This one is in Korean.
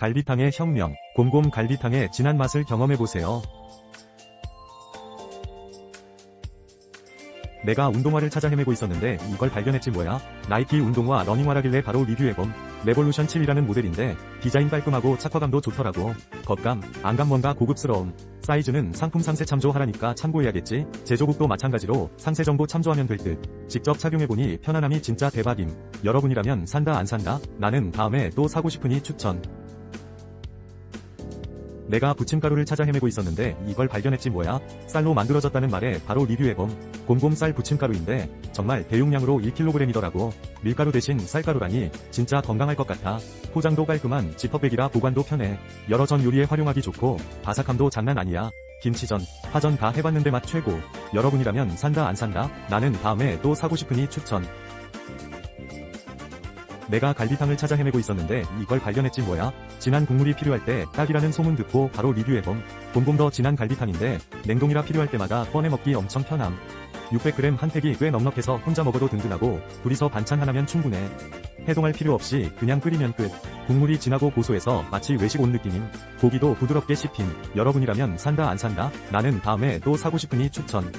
갈비탕의 혁명, 곰곰 갈비탕의 진한 맛을 경험해보세요. 내가 운동화를 찾아 헤매고 있었는데 이걸 발견했지 뭐야? 나이키 운동화 러닝화라길래 바로 리뷰해봄. 레볼루션 7이라는 모델인데 디자인 깔끔하고 착화감도 좋더라고. 겉감, 안감 뭔가 고급스러움. 사이즈는 상품 상세 참조하라니까 참고해야겠지. 제조국도 마찬가지로 상세 정보 참조하면 될 듯. 직접 착용해보니 편안함이 진짜 대박임. 여러분이라면 산다 안 산다? 나는 다음에 또 사고 싶으니 추천. 내가 부침가루를 찾아 헤매고 있었는데 이걸 발견했지 뭐야? 쌀로 만들어졌다는 말에 바로 리뷰해봄. 곰곰쌀 부침가루인데 정말 대용량으로 1kg이더라고. 밀가루 대신 쌀가루라니 진짜 건강할 것 같아. 포장도 깔끔한 지퍼백이라 보관도 편해. 여러 전 요리에 활용하기 좋고 바삭함도 장난 아니야. 김치전, 파전 다 해봤는데 맛 최고. 여러분이라면 산다 안 산다? 나는 다음에 또 사고 싶으니 추천. 내가 갈비탕을 찾아 헤매고 있었는데 이걸 발견했지 뭐야? 진한 국물이 필요할 때 딱이라는 소문 듣고 바로 리뷰해봄. 곰곰 더 진한 갈비탕인데 냉동이라 필요할 때마다 꺼내 먹기 엄청 편함. 600g 한 팩이 꽤 넉넉해서 혼자 먹어도 든든하고 둘이서 반찬 하나면 충분해. 해동할 필요 없이 그냥 끓이면 끝. 국물이 진하고 고소해서 마치 외식 온 느낌임. 고기도 부드럽게 씹힘. 여러분이라면 산다 안 산다? 나는 다음에 또 사고 싶으니 추천.